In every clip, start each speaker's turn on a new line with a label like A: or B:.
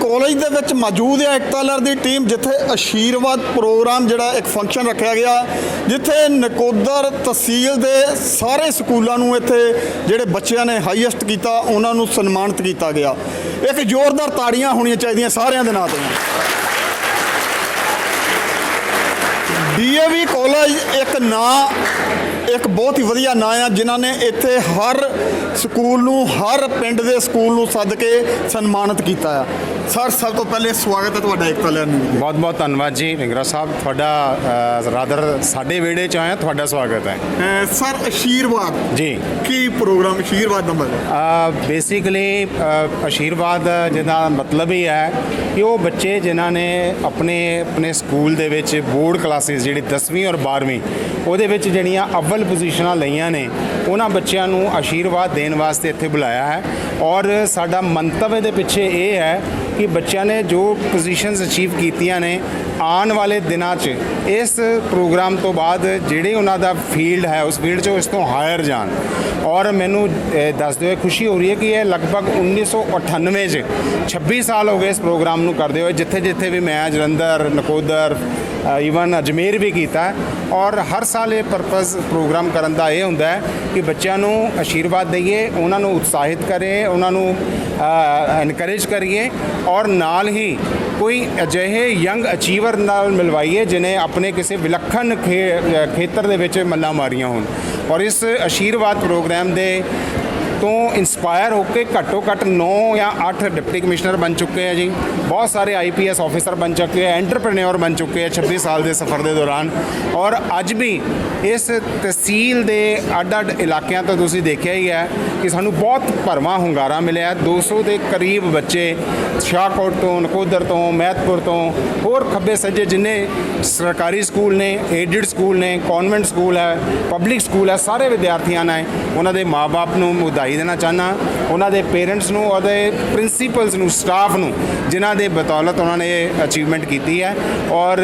A: DAV college ਦੇ ਵਿੱਚ ਮੌਜੂਦ ਹੈ ਐਕਟਾਲਰ ਦੀ ਟੀਮ, ਜਿੱਥੇ ਅਸ਼ੀਰਵਾਦ ਪ੍ਰੋਗਰਾਮ ਜਿਹੜਾ ਇੱਕ ਫੰਕਸ਼ਨ ਰੱਖਿਆ ਗਿਆ ਜਿੱਥੇ ਨਕੋਦਰ ਤਹਿਸੀਲ ਦੇ ਸਾਰੇ ਸਕੂਲਾਂ ਨੂੰ ਇੱਥੇ ਜਿਹੜੇ ਬੱਚਿਆਂ ਨੇ ਹਾਈਐਸਟ ਕੀਤਾ, ਉਹਨਾਂ ਨੂੰ ਸਨਮਾਨਿਤ ਕੀਤਾ ਗਿਆ। ਇੱਕ ਜ਼ੋਰਦਾਰ ਤਾੜੀਆਂ ਹੋਣੀਆਂ ਚਾਹੀਦੀਆਂ ਸਾਰਿਆਂ ਦੇ ਨਾਂ ਤੇ। ਡੀਏਵੀ ਕਾਲਜ ਇੱਕ ਨਾਂ, ਇੱਕ ਬਹੁਤ ਹੀ ਵਧੀਆ ਨਾਂ ਆ, ਜਿਨ੍ਹਾਂ ਨੇ ਇੱਥੇ ਹਰ ਸਕੂਲ ਨੂੰ, ਹਰ ਪਿੰਡ ਦੇ ਸਕੂਲ ਨੂੰ ਸੱਦ ਕੇ ਸਨਮਾਨਿਤ ਕੀਤਾ ਆ। ਸਰ ਸਭ ਤੋਂ ਪਹਿਲੇ ਸਵਾਗਤ ਹੈ ਤੁਹਾਡਾ ਇੱਕ ਤਲਿਆਂ ਨੂੰ।
B: ਬਹੁਤ ਬਹੁਤ ਧੰਨਵਾਦ ਜੀ ਵਿੰਗਰਾ ਸਾਹਿਬ। ਤੁਹਾਡਾ ਰਾਦਰ ਸਾਡੇ ਵਿਹੜੇ ਚ ਆਇਆ ਤੁਹਾਡਾ ਸਵਾਗਤ ਹੈ।
A: ਸਰ ਅਸ਼ੀਰਵਾਦ।
B: ਜੀ।
A: ਕੀ ਪ੍ਰੋਗਰਾਮ ਅਸ਼ੀਰਵਾਦ ਨੰਬਰ?
B: ਬੇਸਿਕਲੀ ਆਸ਼ੀਰਵਾਦ ਜਿਹਦਾ ਮਤਲਬ ਹੀ ਹੈ ਕਿ ਉਹ ਬੱਚੇ ਜਿਨ੍ਹਾਂ ਨੇ ਆਪਣੇ ਆਪਣੇ ਸਕੂਲ ਦੇ ਵਿੱਚ ਬੋਰਡ ਕਲਾਸਿਸ ਜਿਹੜੀ 10ਵੀਂ ਔਰ 12ਵੀਂ ਉਹਦੇ ਵਿੱਚ ਜਿਹੜੀਆਂ ਅਵਲ ਪੋਜੀਸ਼ਨਾਂ ਲਈਆਂ ਨੇ ਉਹਨਾਂ ਬੱਚਿਆਂ ਨੂੰ ਆਸ਼ੀਰਵਾਦ ਦੇਣ ਵਾਸਤੇ ਇੱਥੇ ਬੁਲਾਇਆ ਹੈ। ਔਰ ਸਾਡਾ ਮੰਤਵ ਇਹਦੇ ਪਿੱਛੇ ਇਹ ਹੈ ਕਿ ਬੱਚਿਆਂ ਨੇ ਜੋ ਪੋਜੀਸ਼ਨਸ ਅਚੀਵ ਕੀਤੀਆਂ ਨੇ ਆਉਣ ਵਾਲੇ ਦਿਨਾਂ 'ਚ, ਇਸ ਪ੍ਰੋਗਰਾਮ ਤੋਂ ਬਾਅਦ ਜਿਹੜੇ ਉਹਨਾਂ ਦਾ ਫੀਲਡ ਹੈ, ਉਸ ਫੀਲਡ 'ਚ ਉਹ ਇਸ ਤੋਂ ਹਾਇਰ ਜਾਣ। ਔਰ ਮੈਨੂੰ ਦੱਸਦੇ ਹੋਏ ਖੁਸ਼ੀ ਹੋ ਰਹੀ ਹੈ ਕਿ ਇਹ ਲਗਭਗ 1998 'ਚ 26 ਸਾਲ ਹੋ ਗਏ ਇਸ ਪ੍ਰੋਗਰਾਮ ਨੂੰ ਕਰਦੇ ਹੋਏ ਜਿੱਥੇ ਜਿੱਥੇ ਵੀ ਮੈਂ, ਜਲੰਧਰ, ਨਕੋਦਰ ਈਵਨ ਅਜਮੇਰ ਵੀ ਕੀਤਾ ਔਰ ਹਰ ਸਾਲ ਇਹ ਪਰਪਸ ਪ੍ਰੋਗਰਾਮ ਕਰਨ ਦਾ ਇਹ ਹੁੰਦਾ ਹੈ ਕਿ ਬੱਚਿਆਂ ਨੂੰ ਆਸ਼ੀਰਵਾਦ ਦਈਏ, ਉਹਨਾਂ ਨੂੰ ਉਤਸ਼ਾਹਿਤ ਕਰੇ ਉਹਨਾਂ ਨੂੰ ਐਨਕਰੇਜ ਕਰੀਏ ਔਰ ਨਾਲ ਹੀ ਕੋਈ ਅਜਿਹੇ ਯੰਗ ਅਚੀਵਰ ਨਾਲ ਮਿਲਵਾਈਏ ਜਿਨੇ ਆਪਣੇ ਕਿਸੇ ਵਿਲੱਖਣ ਖੇ- ਖੇਤਰ ਦੇ ਵਿੱਚ ਮੱਲਾਂ ਮਾਰੀਆਂ ਹੋਣ। ਔਰ ਇਸ ਆਸ਼ੀਰਵਾਦ ਪ੍ਰੋਗਰਾਮ ਦੇ ਤੋਂ ਇਨਸਪਾਇਰ ਹੋ ਕੇ ਘੱਟੋ ਘੱਟ 9 ਜਾਂ 8 ਡਿਪਟੀ ਕਮਿਸ਼ਨਰ ਬਣ ਚੁੱਕੇ ਆ ਜੀ। ਬਹੁਤ ਸਾਰੇ ਆਈਪੀਐਸ ਆਫੀਸਰ ਬਣ ਚੁੱਕੇ ਆ ਐਂਟਰਪ੍ਰੈਨਿਓਰ ਬਣ ਚੁੱਕੇ ਆ 26 ਸਾਲ ਦੇ ਸਫ਼ਰ ਦੇ ਦੌਰਾਨ। ਔਰ ਅੱਜ ਵੀ ਇਸ ਤਹਿਸੀਲ ਦੇ ਅੱਡ-ਅੱਡ ਇਲਾਕਿਆਂ ਤੋਂ ਤੁਸੀਂ ਦੇਖਿਆ ਹੀ ਹੈ ਕਿ ਸਾਨੂੰ ਬਹੁਤ ਭਰਵਾਂ ਹੁੰਗਾਰਾ ਮਿਲਿਆ। 200 ਦੇ ਕਰੀਬ ਬੱਚੇ ਸ਼ਾਹਕੋਟ ਤੋਂ, ਨਕੋਦਰ ਤੋਂ, ਮਹਿਤਪੁਰ ਤੋਂ, ਹੋਰ ਖੱਬੇ ਸੱਜੇ ਜਿੰਨੇ ਸਰਕਾਰੀ ਸਕੂਲ ਨੇ ਏਡਡ ਸਕੂਲ ਨੇ ਕਨਵੈਂਟ ਸਕੂਲ ਹੈ ਪਬਲਿਕ ਸਕੂਲ ਹੈ, ਸਾਰੇ ਵਿਦਿਆਰਥੀਆਂ ਨੇ ਉਹਨਾਂ ਦੇ ਮਾਪੇ ਨੂੰ ਵਧਾਈ ਦੇਣਾ ਚਾਹਨਾ ਉਹਨਾਂ ਦੇ ਪੇਰੈਂਟਸ ਨੂੰ ਉਹਦੇ ਪ੍ਰਿੰਸੀਪਲਸ ਨੂੰ ਸਟਾਫ ਨੂੰ ਜਿਨ੍ਹਾਂ ਦੇ ਬਤੌਲਤ ਉਹਨਾਂ ਨੇ ਅਚੀਵਮੈਂਟ ਕੀਤੀ ਹੈ। ਔਰ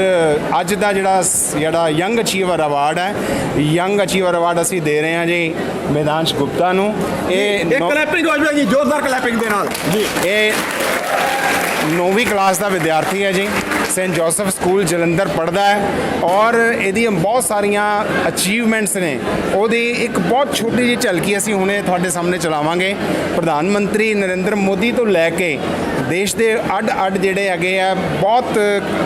B: ਅੱਜ ਦਾ ਜਿਹੜਾ ਜਿਹੜਾ ਯੰਗ ਅਚੀਵਰ ਅਵਾਰਡ ਹੈ ਯੰਗ ਅਚੀਵਰ ਅਵਾਰਡ ਅਸੀਂ ਦੇ ਰਹੇ ਹਾਂ ਜੀ ਮੈਦਾਨਸ਼ ਗੁਪਤਾ ਨੂੰ। ਇਹ
A: ਇੱਕ ਕਲੈਪਿੰਗ ਹੋ ਜਾਵੇਗੀ ਜ਼ੋਰਦਾਰ ਕਲੈਪਿੰਗ ਦੇ ਨਾਲ। ਜੀ
B: ਇਹ ਨੌਵੀਂ ਕਲਾਸ ਦਾ ਵਿਦਿਆਰਥੀ ਹੈ ਜੀ। ਸੈਂਟ ਜੋਸਫ ਸਕੂਲ ਜਲੰਧਰ ਪੜ੍ਹਦਾ ਹੈ ਔਰ ਇਹਦੀਆਂ ਬਹੁਤ ਸਾਰੀਆਂ ਅਚੀਵਮੈਂਟਸ ਨੇ। ਉਹਦੀ ਇੱਕ ਬਹੁਤ ਛੋਟੀ ਜਿਹੀ ਝਲਕੀ ਅਸੀਂ ਹੁਣੇ ਤੁਹਾਡੇ ਸਾਹਮਣੇ ਚਲਾਵਾਂਗੇ। ਪ੍ਰਧਾਨ ਮੰਤਰੀ ਨਰਿੰਦਰ ਮੋਦੀ ਤੋਂ ਲੈ ਕੇ ਦੇਸ਼ ਦੇ ਅੱਡ-ਅੱਡ ਜਿਹੜੇ ਹੈਗੇ ਆ, ਬਹੁਤ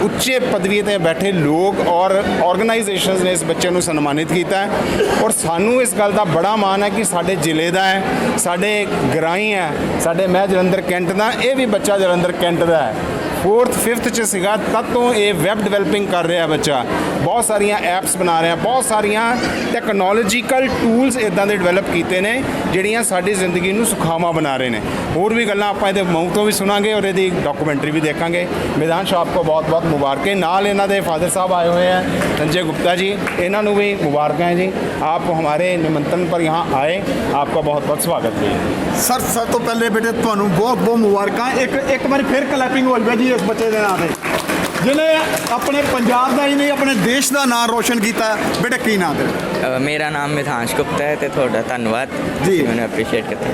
B: ਉੱਚੇ ਪਦਵੀ ਤੇ ਬੈਠੇ ਲੋਕ ਔਰ ਆਰਗੇਨਾਈਜੇਸ਼ਨਸ ਨੇ ਇਸ ਬੱਚੇ ਨੂੰ ਸਨਮਾਨਿਤ ਕੀਤਾ ਔਰ ਸਾਨੂੰ ਇਸ ਗੱਲ ਦਾ ਬੜਾ ਮਾਣ ਹੈ ਕਿ ਸਾਡੇ ਜ਼ਿਲ੍ਹੇ ਦਾ ਹੈ, ਸਾਡੇ ਗਰਾਈ ਹੈ, ਸਾਡੇ ਮੈਂ ਜਲੰਧਰ ਕੈਂਟ ਦਾ, ਇਹ ਵੀ ਬੱਚਾ ਜਲੰਧਰ ਕੈਂਟ ਦਾ ਹੈ। 4th 5th ਚ ਸੀਗਾ, ਤਦ ਤੋਂ ਇਹ ਵੈਬ ਡਿਵੈਲਪਿੰਗ ਕਰ ਰਿਹਾ ਬੱਚਾ। ਬਹੁਤ ਸਾਰੀਆਂ ਐਪਸ ਬਣਾ ਰਿਹਾ, ਬਹੁਤ ਸਾਰੀਆਂ ਟੈਕਨੋਲੋਜੀਕਲ ਟੂਲਸ ਇਦਾਂ ਦੇ ਡਿਵੈਲਪ ਕੀਤੇ ਨੇ, ਜਿਹੜੀਆਂ ਸਾਡੀ ਜ਼ਿੰਦਗੀ ਨੂੰ ਸੁਖਾਵਾ ਬਣਾ ਰਹੇ ਨੇ। ਹੋਰ ਵੀ ਗੱਲਾਂ ਆਪਾਂ ਇਹਦੇ ਮੂੰਹ ਤੋਂ ਵੀ ਸੁਣਾਂਗੇ ਔਰ ਇਹਦੀ ਡਾਕੂਮੈਂਟਰੀ ਵੀ ਦੇਖਾਂਗੇ। ਮੈਦਾਨ ਸ਼ਾਹ ਆਪਕੋ ਬਹੁਤ-ਬਹੁਤ ਹੈ ਨਾਲ ਇਹਨਾਂ ਦੇ ਫਾਦਰ ਸਾਹਿਬ ਆਏ ਹੋਏ ਆ, ਸੰਜੇ ਗੁਪਤਾ ਜੀ, ਇਹਨਾਂ ਨੂੰ ਵੀ ਮੁਬਾਰਕਾਂ ਹੈ ਜੀ। ਆਪ ਹਮਾਰੇ ਨਿਮੰਤਰਣ ਪਰ ਯਹਾਂ ਆਏ, ਆਪਕਾ ਬਹੁਤ-ਬਹੁਤ ਸਵਾਗਤ ਹੈ
A: ਸਰ ਸਭ ਤੋਂ ਪਹਿਲੇ ਬੇਟੇ, ਤੁਹਾਨੂੰ ਬਹੁਤ-ਬਹੁਤ ਮੁਬਾਰਕਾਂ। ਇੱਕ ਇੱਕ ਵਾਰੀ ਫਿਰ ਕਲੈਪਿੰਗ ਹੋ ਹੋਲਵੇ ਜੀ। ਜੀ ਇਸ ਬੱਚੇ ਦੇ ਨਾਂ ਤੇ। ਜਿਹਨੇ ਆਪਣੇ ਪੰਜਾਬ ਦਾ ਹੀ ਨਹੀਂ, ਆਪਣੇ ਦੇਸ਼ ਦਾ ਨਾਮ ਰੋਸ਼ਨ ਕੀਤਾ। ਬੇਟੇ, ਕੀ ਨਾਂ ਤੇ
C: ਮੇਰਾ ਨਾਮ ਮਿਥਾਂਸ਼ ਗੁਪਤਾ ਹੈ ਤੇ ਤੁਹਾਡਾ ਧੰਨਵਾਦ।
A: ਜੀ।
C: ਮੈਨੂੰ ਅਪਰੀਸ਼ੀਏਟ ਕੀਤਾ।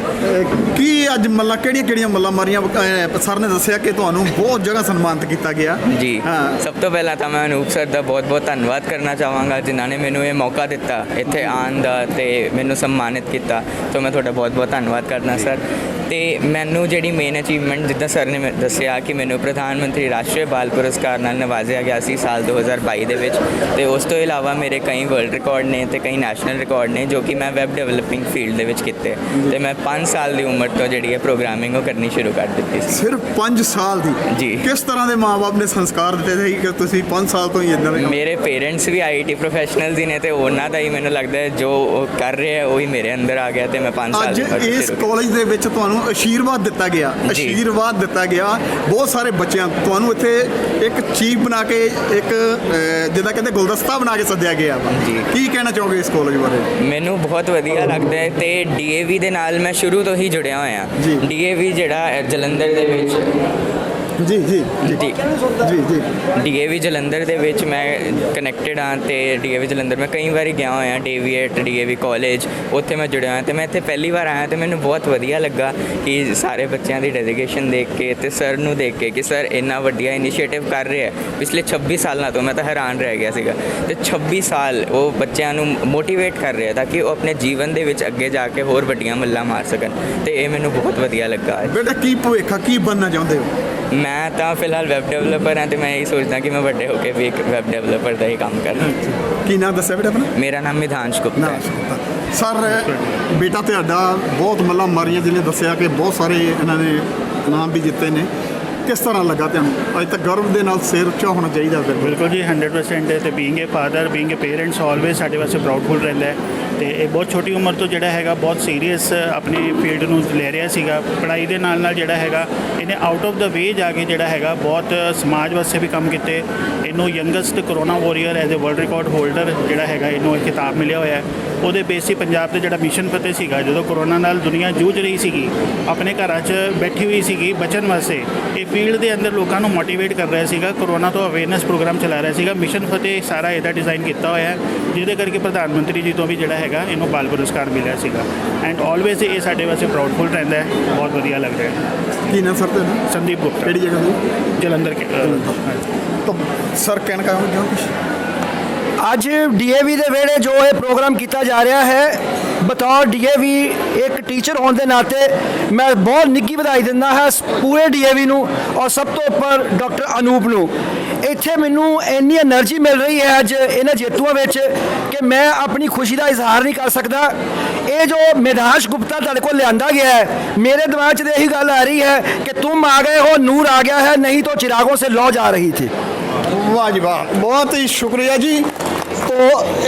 A: ਕੀ ਅੱਜ ਮੱਲਾ ਕਿਹੜੀਆਂ ਕਿਹੜੀਆਂ ਮੱਲਾ ਮਾਰੀਆਂ ਸਰ ਨੇ ਦੱਸਿਆ ਕਿ ਤੁਹਾਨੂੰ ਬਹੁਤ ਜਗ੍ਹਾ ਸਨਮਾਨਿਤ ਕੀਤਾ ਗਿਆ?
C: ਜੀ।
A: ਹਾਂ।
C: ਸਭ ਤੋਂ ਪਹਿਲਾਂ ਤਾਂ ਮੈਂ ਅਨੂਪ ਸਰ ਦਾ ਬਹੁਤ-ਬਹੁਤ ਧੰਨਵਾਦ ਕਰਨਾ ਚਾਹਾਂਗਾ ਜਿਨ੍ਹਾਂ ਨੇ ਮੈਨੂੰ ਇਹ ਮੌਕਾ ਦਿੱਤਾ ਇੱਥੇ ਆਉਣ ਦਾ ਤੇ ਮੈਨੂੰ ਸਨਮਾਨਿਤ ਕੀਤਾ। ਸੋ ਮੈਂ ਤੁਹਾਡਾ ਬਹੁਤ-ਬਹੁਤ ਧੰਨਵਾਦ ਕਰਨਾ ਸਰ। ਤੇ ਮੈਨੂੰ ਜਿਹੜੀ ਮੇਨ ਅਚੀਵਮੈਂਟ ਜਿੱਦਾਂ ਸਰ ਨੇ ਦੱਸਿਆ ਕਿ ਮੈਨੂੰ ਪ੍ਰਧਾਨ ਮੰਤਰੀ ਰਾਸ਼ਟਰੀ ਬਾਲ ਪੁਰਸਕਾਰ ਨਾਲ ਨਵਾਜ਼ਿਆ ਗਿਆ ਸੀ ਸਾਲ 2022 ਦੇ ਵਿੱਚ ਤੇ ਉਸ ਤੋਂ ਇਲਾਵਾ ਮੇਰੇ ਕਈ ਵਰਲਡ ਰਿਕਾਰਡ ਨੇ ਤੇ ਕਈ ਨੈਸ਼ਨਲ ਰਿਕਾਰਡ ਨੇ ਜੋ ਕਿ ਮੈਂ ਵੈਬ ਡਿਵੈਲਪਿੰਗ ਫੀਲਡ ਦੇ ਵਿੱਚ ਕੀਤੇ। ਤੇ ਮੈਂ 5 ਸਾਲ ਦੀ ਉਮਰ ਤੋਂ ਜਿਹੜੀ ਹੈ ਪ੍ਰੋਗਰਾਮਿੰਗ ਉਹ ਕਰਨੀ ਸ਼ੁਰੂ ਕਰ ਦਿੱਤੀ ਸੀ।
A: ਸਿਰਫ 5 ਸਾਲ ਦੀ?
C: ਜੀ।
A: ਕਿਸ ਤਰ੍ਹਾਂ ਦੇ ਮਾਪੇ ਨੇ ਸੰਸਕਾਰ ਦਿੱਤੇ ਸੀ ਕਿ ਤੁਸੀਂ 5 ਸਾਲ ਤੋਂ ਹੀ ਇਦਾਂ ਦੇ
C: ਮੇਰੇ ਪੇਰੈਂਟਸ ਵੀ ਆਈਟੀ ਪ੍ਰੋਫੈਸ਼ਨਲਸ ਹੀ ਨੇ ਤੇ ਉਹਨਾਂ ਦਾ ਹੀ ਮੈਨੂੰ ਲੱਗਦਾ ਹੈ ਜੋ ਕਰ ਰਹੇ ਆ ਉਹੀ ਮੇਰੇ ਅੰਦਰ ਆ ਗਿਆ ਤੇ ਮੈਂ 5 ਸਾਲ
A: ਅੱਜ ਇਸ। ਕਾਲਜ ਦੇ ਵਿੱਚ ਤੁਹਾਨੂੰ ਅਸ਼ੀਰਵਾਦ ਦਿੱਤਾ ਗਿਆ। ਅਸ਼ੀਰਵਾਦ ਦਿੱਤਾ ਗਿਆ। ਬਹੁਤ ਸਾਰੇ ਬੱਚਿਆਂ ਤੁਹਾਨੂੰ ਇੱਥੇ ਇੱਕ ਚੀਫ ਬਣਾ ਕੇ ਇੱਕ ਅਹ, ਜਿੱਦਾਂ ਕਹਿੰਦੇ ਗੁਲਦਸਤਾ ਬਣਾ ਕੇ ਸੱਦਿਆ ਗਿਆ
C: ਜੀ।
A: ਕੀ ਕਹਿਣਾ ਚਾਹੋਗੇ ਇਸ ਕਾਲਜ ਬਾਰੇ
C: ਮੈਨੂੰ ਬਹੁਤ ਵਧੀਆ ਲੱਗਦਾ ਹੈ ਤੇ ਡੀਏਵੀ ਦੇ ਨਾਲ ਮੈਂ ਸ਼ੁਰੂ ਤੋਂ ਹੀ ਜੁੜਿਆ ਹੋਇਆ। ਡੀਏਵੀ ਜਿਹੜਾ ਜਲੰਧਰ ਦੇ ਵਿੱਚ
A: ਜੀ ਜੀ।
C: ਜੀ।
A: ਜੀ ਜੀ।
C: ਡੀਏਵੀ ਜਲੰਧਰ ਦੇ ਵਿੱਚ ਮੈਂ ਕਨੈਕਟਡ ਹਾਂ ਤੇ ਡੀਏਵੀ ਜਲੰਧਰ ਮੈਂ ਕਈ ਵਾਰੀ ਗਿਆ ਹੋਇਆ ਡੀਏਵੀ ਡੀਏਵੀ ਕਾਲਜ ਉੱਥੇ ਮੈਂ ਜੁੜਿਆ ਹੋਇਆ ਤੇ ਮੈਂ ਇੱਥੇ ਪਹਿਲੀ ਵਾਰ ਆਇਆ ਤੇ ਮੈਨੂੰ ਬਹੁਤ ਵਧੀਆ ਲੱਗਾ ਕਿ ਸਾਰੇ ਬੱਚਿਆਂ ਦੀ ਡੈਡੀਕੇਸ਼ਨ ਦੇਖ ਕੇ ਤੇ ਸਰ ਨੂੰ ਦੇਖ ਕੇ ਕਿ ਸਰ ਇੰਨਾ ਵੱਡੀਆ ਇਨੀਸ਼ੀਏਟਿਵ ਕਰ ਰਿਹਾ ਹੈ। ਪਿਛਲੇ 26 ਸਾਲਾਂ ਤੋਂ ਮੈਂ ਤਾਂ ਹੈਰਾਨ ਰਹਿ ਗਿਆ ਸੀਗਾ। ਤੇ 26 ਸਾਲ ਉਹ ਬੱਚਿਆਂ ਨੂੰ ਮੋਟੀਵੇਟ ਕਰ ਰਿਹਾ ਤਾਂ ਕਿ ਉਹ ਆਪਣੇ ਜੀਵਨ ਦੇ ਵਿੱਚ ਅੱਗੇ ਜਾ ਕੇ ਹੋਰ ਵੱਡੀਆਂ ਮੱਲਾਂ ਮਾਰ ਸਕਣ ਤੇ ਇਹ ਮੈਨੂੰ ਬਹੁਤ ਵਧੀਆ ਲੱਗਾ।
A: ਬੇਟਾ ਕੀ ਭਵਿੱਖ ਆ? ਕੀ ਬਣਨਾ ਚਾਹੁੰਦੇ ਹੋ?
C: ਮੈਂ ਤਾਂ ਫਿਲਹਾਲ ਵੈਬ ਡਿਵੈਲਪਰ ਹਾਂ ਤੇ ਮੈਂ ਇਹ ਸੋਚਦਾ ਕਿ ਮੈਂ ਵੱਡੇ ਹੋ ਕੇ ਵੀ ਇੱਕ ਵੈਬ ਡਿਵੈਲਪਰ ਦਾ ਹੀ ਕੰਮ ਕਰਾਂ।
A: ਕੀ ਨਾਮ ਦੱਸਿਆ ਬੇਟਾ ਆਪਣਾ?
C: ਮੇਰਾ ਨਾਮ ਮਿਧਾਂਸ਼ ਗੁਪਤਾ ਹੈ।
A: ਸਰ ਬੇਟਾ ਤੁਹਾਡਾ ਬਹੁਤ ਮੱਲਾ ਮਾਰੀਆਂ ਜਿਹਨੇ ਦੱਸਿਆ ਕਿ ਬਹੁਤ ਸਾਰੇ ਇਹਨਾਂ ਨੇ ਇਨਾਮ ਵੀ ਜਿੱਤੇ ਨੇ। ਕਿਸ ਤਰ੍ਹਾਂ ਲੱਗਾ ਤੁਹਾਨੂੰ? ਅੱਜ ਤੱਕ ਗਰਵ ਦੇ ਨਾਲ ਸਿਰ ਉੱਚਾ ਹੋਣਾ ਚਾਹੀਦਾ ਫਿਰ।
D: ਬਿਲਕੁਲ ਜੀ 100% ਤੇ being a father being a parents always ਸਾਡੇ ਵਾਸਤੇ ਪ੍ਰਾਊਡਫੁਲ ਰਹਿੰਦਾ ਹੈ। ਤੇ ਇਹ ਬਹੁਤ ਛੋਟੀ ਉਮਰ ਤੋਂ ਜਿਹੜਾ ਹੈਗਾ ਬਹੁਤ ਸੀਰੀਅਸ ਆਪਣੀ ਫੀਲਡ ਨੂੰ ਲੈ ਰਿਹਾ ਸੀਗਾ। ਪੜ੍ਹਾਈ ਦੇ ਨਾਲ ਨਾਲ ਜਿਹੜਾ ਹੈਗਾ, ਇਹਨੇ ਆਊਟ ਆਫ ਦਾ ਵੇ ਜਾ ਕੇ ਜਿਹੜਾ ਹੈਗਾ ਬਹੁਤ ਸਮਾਜ ਵਾਸਤੇ ਵੀ ਕੰਮ ਕੀਤੇ। ਇਹਨੂੰ youngest corona warrior as a world record holder ਜਿਹੜਾ ਹੈਗਾ, ਇਹਨੂੰ ਇਹ ਖਿਤਾਬ ਮਿਲਿਆ ਹੋਇਆ। ਹੈ ਉਹਦੇ ਬੇਸ 'ਤੇ ਪੰਜਾਬ ਤੇ ਜਿਹੜਾ ਮਿਸ਼ਨ ਫਤਿਹ ਸੀਗਾ, ਜਦੋਂ ਕਰੋਨਾ ਨਾਲ ਦੁਨੀਆ ਜੂਝ ਰਹੀ ਸੀਗੀ, ਆਪਣੇ ਘਰਾਂ 'ਚ ਬੈਠੀ ਹੋਈ ਸੀਗੀ ਬਚਣ ਵਾਸਤੇ, ਇਹ ਫੀਲਡ ਦੇ ਅੰਦਰ ਲੋਕਾਂ ਨੂੰ ਮੋਟੀਵੇਟ ਕਰ ਰਿਹਾ ਸੀਗਾ ਕਰੋਨਾ ਤੋਂ ਅਵੇਅਰਨੈਸ ਪ੍ਰੋਗਰਾਮ ਚਲਾ ਰਿਹਾ ਸੀਗਾ। ਮਿਸ਼ਨ ਫਤਿਹ ਸਾਰਾ ਇਹਦਾ ਡਿਜ਼ਾਈਨ ਕੀਤਾ ਹੋਇਆ ਹੈ। ਜਿਹਦੇ ਕਰਕੇ ਪ੍ਰਧਾਨ ਮੰਤਰੀ ਜੀ ਤੋਂ ਵੀ ਜਿਹੜਾ ਹੈਗਾ ਇਹਨੂੰ ਬਾਲ ਪੁਰਸਕਾਰ ਮਿਲਿਆ ਸੀਗਾ। ਐਂਡ ਆਲਵੇਜ਼ ਇਹ ਸਾਡੇ ਵਾਸਤੇ ਪ੍ਰਾਊਡਫੁਲ ਰਹਿੰਦਾ ਹੈ। ਬਹੁਤ ਵਧੀਆ ਲੱਗਦਾ ਹੈ।
A: ਕੀ ਨਾਮ ਸਰ ਤੁਹਾਡਾ?
D: ਸੰਦੀਪ ਗੁਪਤਾ।
A: ਕਿਹੜੀ ਜਗ੍ਹਾ ਤੋਂ?
D: ਜਲੰਧਰ ਕੇ।
A: ਤਾਂ ਸਰ ਕਹਿਣਾ ਚਾਹੋਗੇ ਕਿਉਂ ਕੁਛ?
E: ਅੱਜ ਡੀਏਵੀ ਦੇ ਵਿਹੜੇ ਜੋ ਇਹ ਪ੍ਰੋਗਰਾਮ ਕੀਤਾ ਜਾ ਰਿਹਾ ਹੈ ਬਤੌਰ ਡੀਏਵੀ ਇੱਕ ਟੀਚਰ ਹੋਣ ਦੇ ਨਾਤੇ ਮੈਂ ਬਹੁਤ ਨਿੱਘੀ ਵਧਾਈ ਦਿੰਦਾ ਹਾਂ ਪੂਰੇ ਡੀਏਵੀ ਨੂੰ ਔਰ ਸਭ ਤੋਂ ਉੱਪਰ ਡਾਕਟਰ ਅਨੂਪ ਨੂੰ। ਇੱਥੇ ਮੈਨੂੰ ਇੰਨੀ એનર્ਜੀ ਮਿਲ ਰਹੀ ਹੈ ਅੱਜ ਇਹਨਾਂ ਜੇਤੂਆਂ ਵਿੱਚ ਕਿ ਮੈਂ ਆਪਣੀ ਖੁਸ਼ੀ ਦਾ ਇਜ਼ਹਾਰ ਨਹੀਂ ਕਰ ਸਕਦਾ। ਇਹ ਜੋ ਮਿਧਾਸ਼ ਗੁਪਤਾ ਤੁਹਾਡੇ ਕੋਲ ਲਿਆਂਦਾ ਗਿਆ ਹੈ, ਮੇਰੇ ਦਿਮਾਗ 'ਚ ਤੇ ਇਹੀ ਗੱਲ ਆ ਰਹੀ ਹੈ ਕਿ ਤੂੰ ਆ ਗਏ ਹੋ, ਨੂਰ ਆ ਗਿਆ ਹੈ, ਨਹੀਂ ਤਾਂ ਚਿਰਾਗੋਂ ਸੇ ਲੋ ਜਾ ਰਹੀ ਥੀ।
A: ਵਾਹ ਜੀ ਵਾਹ, ਬਹੁਤ ਹੀ ਸ਼ੁਕਰੀਆ ਜੀ।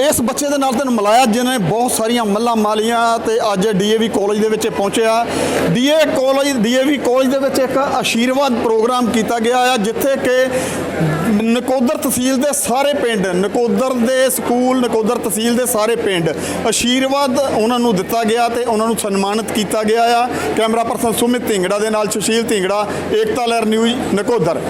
A: ਇਸ ਬੱਚੇ ਦੇ ਨਾਲ ਤੈਨੂੰ ਮਿਲਾਇਆ ਜਿਹਨੇ ਬਹੁਤ ਸਾਰੀਆਂ ਮੱਲਾਂ ਮਾਲੀਆਂ ਤੇ ਅੱਜ ਡੀਏਵੀ ਕਾਲਜ ਦੇ ਵਿੱਚ ਪਹੁੰਚਿਆ। ਡੀਏ ਕਾਲਜ, ਡੀਏਵੀ ਕਾਲਜ ਦੇ ਵਿੱਚ ਇੱਕ ਆਸ਼ੀਰਵਾਦ ਪ੍ਰੋਗਰਾਮ ਕੀਤਾ ਗਿਆ ਆ, ਜਿੱਥੇ ਕਿ ਨਕੋਦਰ ਤਹਿਸੀਲ ਦੇ ਸਾਰੇ ਪਿੰਡ, ਨਕੋਦਰ ਦੇ ਸਕੂਲ, ਨਕੋਦਰ ਤਹਿਸੀਲ ਦੇ ਸਾਰੇ ਪਿੰਡ ਆਸ਼ੀਰਵਾਦ ਉਹਨਾਂ ਨੂੰ ਦਿੱਤਾ ਗਿਆ ਤੇ ਉਹਨਾਂ ਨੂੰ ਸਨਮਾਨਿਤ ਕੀਤਾ ਗਿਆ ਆ। ਕੈਮਰਾ ਪਰਸਨ ਸੁਮਿਤ ਢਿੰਗੜਾ ਦੇ ਨਾਲ ਸੁਸ਼ੀਲ ਢਿੰਗੜਾ, ਏਕਤਾ ਲਹਿਰ ਨਿਊਜ਼, ਨਕੋਦਰ।